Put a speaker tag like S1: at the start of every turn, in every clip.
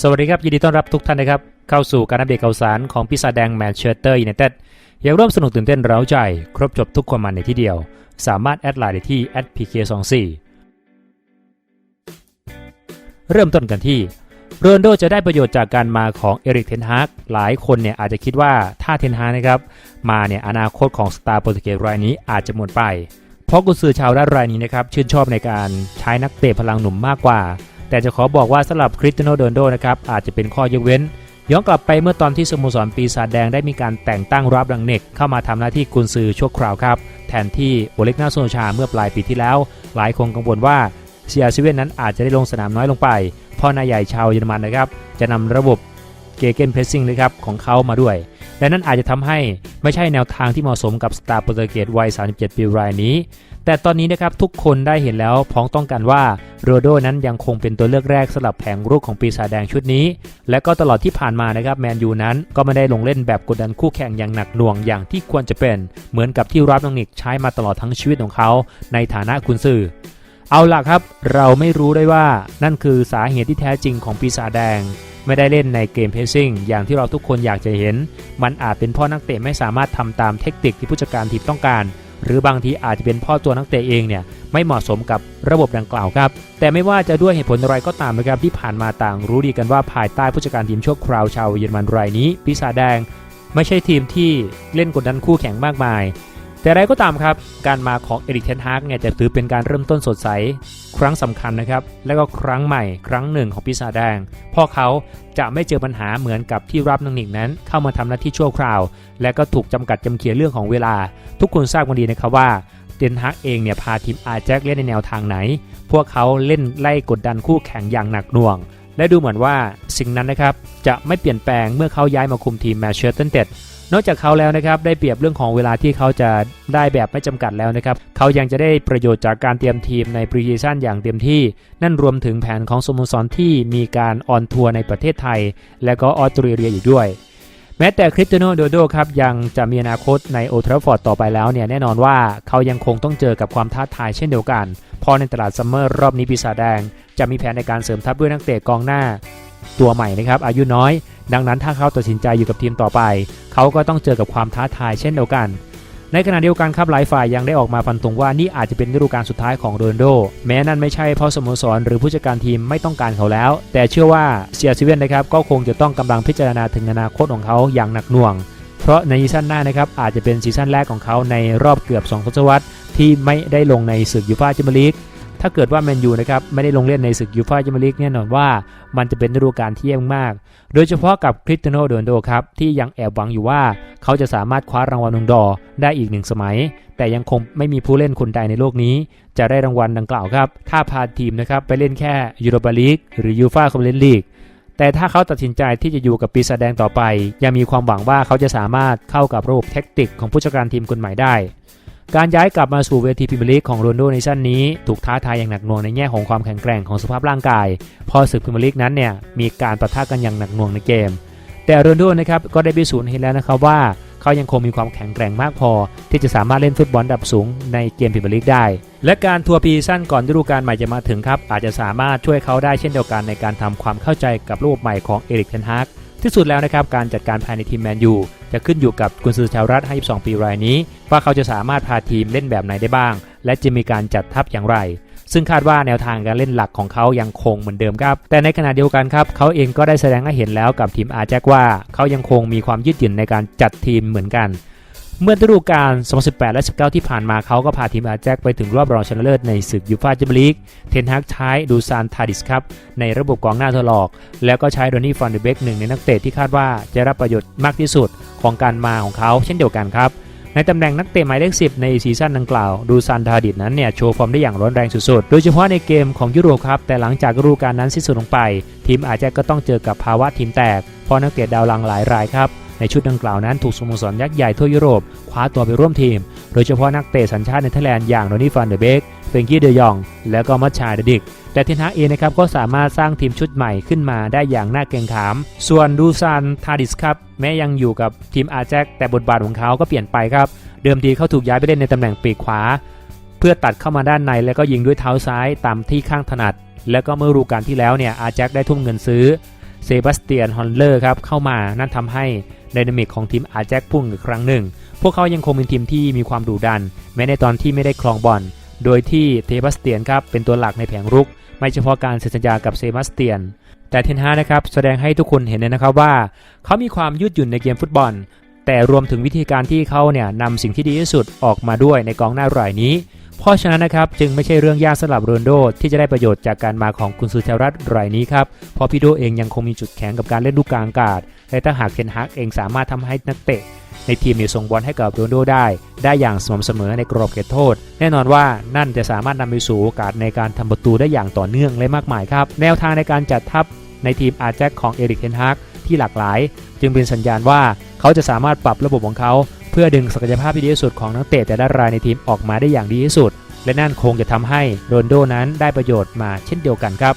S1: สวัสดีครับ ยินดีต้อนรับทุกท่านนะครับ เข้าสู่การอัปเดตข่าวสารของปีศาจแดงแมนเชสเตอร์ยูไนเต็ดอยากร่วมสนุกตื่นเต้นเร้าใจ ครบจบทุกความมันในที่เดียว สามารถแอดไลน์ได้ที่ @pk24 เริ่มต้นกันที่โรนลโดจะได้ประโยชน์จากการมาของเอริกเทนฮากหลายคนเนี่ยอาจจะคิดว่าถ้าเทนฮากนะครับมาเนี่ยอนาคตของสตาร์โปรตุเกสรายนี้อาจจะหมดไป เพราะกุนซือชาวด้านรายนี้นะครับชื่นชอบในการใช้นักเตะพลังหนุ่มมากกว่า แต่จะขอบอกว่าสำหรับคริสเตียโนโรนโดนะครับอาจจะเป็นข้อยกเว้น ย้อนกลับไปเมื่อตอนที่สโมสรปีศาจแดงได้มีการแต่งตั้งรับดังเนกเข้ามาทำหน้าที่กุนซือชั่วคราวครับ แทนที่โอเล็กนาโซนชาเมื่อปลายปีที่แล้ว หลายคนกังวลว่าเซียซิเวนนั้นอาจจะได้ลงสนามน้อยลงไปเพราะนายใหญ่ชาวเยอรมันนะครับจะนำระบบเกเกนเพรสซิ่งนะครับของเขามาด้วย และนั่นอาจจะทำให้ไม่ใช่แนวทางที่เหมาะสมกับสตาร์โปรตุเกสวัย 37 ปีรายนี้ แต่ตอนนี้นะครับทุกคนได้เห็นแล้วพ้องต้องกันว่าโรโดนั้นยังคงเป็นตัวเลือกแรกสำหรับแผงรุกของปีศาจแดงชุดนี้ และก็ตลอดที่ผ่านมานะครับแมนยูนั้นก็ไม่ได้ลงเล่นแบบกดดันคู่แข่งอย่างหนักหน่วงอย่างที่ควรจะเป็น เหมือนกับที่รับนองนิกใช้มาตลอดทั้งชีวิตของเขา ในฐานะคุณสื่อเอาล่ะครับ เราไม่รู้ได้ว่านั่นคือสาเหตุที่แท้จริงของปีศาจแดง ไม่ได้เล่นในเกมเพสซิ่งอย่างที่เราทุกคนอยากจะเห็น มันอาจเป็นพ่อนักเตะไม่สามารถทำตามเทคนิคที่ผู้จัดการทีมต้องการ หรือบางทีอาจจะเป็นพ่อตัวนักเตะเองเนี่ยไม่เหมาะสมกับระบบดังกล่าวครับ แต่ไม่ว่าจะด้วยเหตุผลอะไรก็ตามนะครับที่ผ่านมาต่างรู้ดีกันว่าภายใต้ผู้จัดการทีมชั่วคราวชาวเยอรมันรายนี้ ปีศาจแดง ไม่ใช่ทีมที่เล่นกดดันคู่แข่งมากมาย แต่อะไรก็ตามครับ การมาของเอริกเทนฮากเนี่ยจะถือเป็นการเริ่มต้นสดใส ครั้งสำคัญนะครับ และก็ครั้งใหม่ครั้งหนึ่งของปีศาจแดงเพราะเขาจะไม่เจอปัญหาเหมือนกับที่รับนังนิกนั้น เข้ามาทำหน้าที่ชั่วคราว และก็ถูกจำกัดจำเขียเรื่องของเวลา ทุกคนทราบกันดีนะครับว่าเทนฮากเองเนี่ยพาทีมอาแจ็คเล่นในแนวทางไหน พวกเขาเล่นไล่กดดันคู่แข่งอย่างหนักหน่วง และดูเหมือนว่าสิ่งนั้นนะครับจะไม่เปลี่ยนแปลงเมื่อเขาย้ายมาคุมทีมแมนเชสเตอร์ยูไนเต็ด นอกจากเขาแล้วนะครับได้เปรียบเรื่องของเวลาที่เขาจะได้แบบไม่จำกัดแล้วนะครับเขายังจะได้ประโยชน์จากการเตรียมทีมในปรีซีซั่นอย่างเต็มที่ นั่นรวมถึงแผนของสโมสรที่มีการออนทัวร์ในประเทศไทย และก็ออสเตรเลียอยู่ด้วย แม้แต่คริสเตียโนโดโดครับยังจะมีอนาคตในโอทราฟอร์ดต่อไปแล้วเนี่ยแน่นอนว่าเขายังคงต้องเจอกับความท้าทายเช่นเดียวกันพราะในตลาดซัมเมอร์รอบนี้ปีศาจแดง จะมีแผนในการเสริมทัพด้วยนักเตะกองหน้า ตัวใหม่นะครับอายุน้อย ดังนั้นถ้าเขาตัดสินใจอยู่กับทีมต่อไป เขาก็ต้องเจอกับความท้าทายเช่นเดียวกัน ในขณะเดียวกันครับหลายฝ่ายยังได้ออกมาฟันธงว่านี่อาจจะเป็นฤดูกาลสุดท้ายของโรนโด แม้นั่นไม่ใช่เพราะสโมสรหรือผู้จัดการทีมไม่ต้องการเขาแล้ว แต่เชื่อว่าเซียซิเวนนะครับก็คงจะต้องกำลังพิจารณาถึงอนาคตของเขาอย่างหนักหน่วงเพราะในซีซั่นหน้านะครับอาจจะเป็นซีซั่นแรกของเขาในรอบเกือบ2ทศวรรษที่ไม่ได้ลงในศึกยูฟ่าแชมเปี้ยนลีก ถ้าเกิดว่าแมนยูนะครับไม่ได้ลงเล่นในศึกยูฟ่าแชมเปี้ยนลีกแน่นอนว่ามันจะเป็นฤดูกาลที่แย่มาก โดยเฉพาะกับคริสเตียโนโรนโดครับที่ยังแอบหวังอยู่ว่าเขาจะสามารถคว้ารางวัลนงดอได้อีกหนึ่งสมัย แต่ยังคงไม่มีผู้เล่นคนใดในโลกนี้ จะได้รางวัลดังกล่าวครับ ถ้าพาทีมนะครับไปเล่นแค่ยูโรปาลีกหรือยูฟ่าคอมเฟอเรนลีกแต่ถ้าเขาตัดสินใจที่จะอยู่กับปีศาจแดงต่อไป ยังมีความหวังว่าเขาจะสามารถเข้ากับระบบแท็กติกของผู้จัดการทีมคนใหม่ได้ การย้ายกลับมาสู่เวทีพรีเมียร์ลีกของโรนโดในชั้นนี้ ถูกท้าทายอย่างหนักหน่วงในแง่ของความแข็งแกร่งของสภาพร่างกาย พอศึกพรีเมียร์ลีกนั้นเนี่ยมีการปะทะกันอย่างหนักหน่วงในเกม แต่โรนโดนะครับก็ได้พิสูจน์ให้แล้วนะครับว่าเขายังคงมีความแข็งแกร่งมากพอ ที่จะสามารถเล่นฟุตบอลดับสูงในเกมพรีเมียร์ลีกได้ และการทัวร์พีซั่นก่อนฤดูกาลใหม่จะมาถึงครับอาจจะสามารถช่วยเขาได้เช่นเดียวกันในการทำความเข้าใจกับระบบใหม่ของเอริกเทนฮาก ที่สุดแล้วนะครับการจัดการภายในทีมแมนยูจะขึ้นอยู่กับกุนซือชาวรัฐ52 ปีรายนี้ ว่าเขาจะสามารถพาทีมเล่นแบบไหนได้บ้าง และจะมีการจัดทัพอย่างไร ซึ่งคาดว่าแนวทางการเล่นหลักของเขายังคงเหมือนเดิมครับ แต่ในขณะเดียวกันครับเขาเองก็ได้แสดงให้เห็นแล้วกับทีมอาแจ็คว่า เขายังคงมีความยืดหยุ่นในการจัดทีมเหมือนกัน เมื่อฤดูกาล 2018 และ 19 ที่ผ่านมาเขาก็พาทีมอาแจ็คไปถึงรอบรองชนะเลิศในศึกยูฟ่าแชมเปี้ยนลีก เทนฮักใช้ดูซานทาดิสครับ ในระบบกองหน้าทดลอก แล้วก็ใช้โดนี่ฟอนเดเบกหนึ่งในนักเตะที่คาดว่าจะรับประโยชน์มากที่สุดของการมาของเขาเช่นเดียวกันครับ ในตำแหน่งนักเตะหมายเลข 10 ในซีซั่นดังกล่าว ดูซานทาดิสนั้นเนี่ยโชว์ฟอร์มได้อย่างร้อนแรงสุดๆ โดยเฉพาะในเกมของยุโรปครับ แต่หลังจากฤดูกาลนั้นสิ้นสุดลงไป ทีมอาจจะก็ต้องเจอกับภาวะทีมแตก เพราะนักเตะดาวรังหลายรายครับ ในชุดดังกล่าวนั้นถูกสโมสรยักษ์ใหญ่ทั่วยุโรปคว้าตัวไปร่วมทีม โดยเฉพาะนักเตะสัญชาติเนเธอร์แลนด์อย่างโดนี่ฟันเดเบกเฟรงกี้เดยอง และก็มัชชาเดดิก แต่เทนฮากเองนะครับก็สามารถสร้างทีมชุดใหม่ขึ้นมาได้อย่างน่าเกรงขาม ส่วนดูซานทาดิสครับแม้ยังอยู่กับทีมอาแจ็คแต่บทบาทของเขาก็เปลี่ยนไปครับ เดิมทีเขาถูกย้ายไปเล่นในตำแหน่งปีกขวา เพื่อตัดเข้ามาด้านในแล้วก็ยิงด้วยเท้าซ้ายตามที่ข้างถนัด แล้วก็เมื่อฤดูกาลที่แล้วเนี่ยอาแจ็คได้ทุ่มเงินซื้อเซบาสเตียนฮอนเลอร์ครับเข้ามานั่นทำให้ไดนามิกของทีมอาแจ็คพุ่งอีกครั้งหนึ่ง พวกเขายังคงเป็นทีมที่มีความดุดัน แม้ในตอนที่ไม่ได้ครองบอล โดยที่เทบาสเตียนครับเป็นตัวหลักในแผงรุก ไม่เฉพาะการเซ็นสัญญากับเซบาสเตียน แต่เทนฮานะครับแสดงให้ทุกคนเห็นเลยนะครับว่า เขามีความยืดหยุ่นในเกมฟุตบอล แต่รวมถึงวิธีการที่เขาเนี่ยนำสิ่งที่ดีที่สุดออกมาด้วยในกองหน้ารายนี้ เพราะฉะนั้นนะครับจึงไม่ใช่เรื่องยากสำหรับโรนลโดที่จะได้ประโยชน์จากการมาของกุนซือเทรัตรายนี้ครับเพราะพี่โดเองยังคงมีจุดแข็งกับการเล่นลูกกลางอากาศ และถ้าหากเทนฮากเองสามารถทำให้นักเตะ ในทีมเนี่ยส่งบอลให้กับโรนโดได้ ได้อย่างสม่ำเสมอในกรอบเขตโทษ แน่นอนว่านั่นจะสามารถนำไปสู่โอกาสในการทำประตูได้อย่างต่อเนื่องและมากมายครับ แนวทางในการจัดทัพในทีมอาแจ็คของเอริกเทนฮากที่หลากหลาย จึงเป็นสัญญาณว่าเขาจะสามารถปรับระบบของเขา เพื่อดึงศักยภาพที่ดีที่สุดของนักเตะแต่ละรายในทีมออกมาได้อย่างดีที่สุด และนั่นคงจะทำให้โรนโดนั้นได้ประโยชน์มาเช่นเดียวกันครับ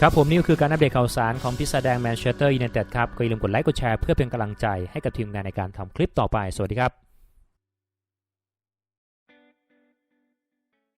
S1: ครับผมนี่ก็คือการอัปเดตข่าวสารของพิซาแดงแมนเชสเตอร์ยูไนเต็ดครับก็อย่าลืมกดไลค์กดแชร์เพื่อเป็นกำลังใจให้กับทีมงานในการทำคลิปต่อไป สวัสดีครับ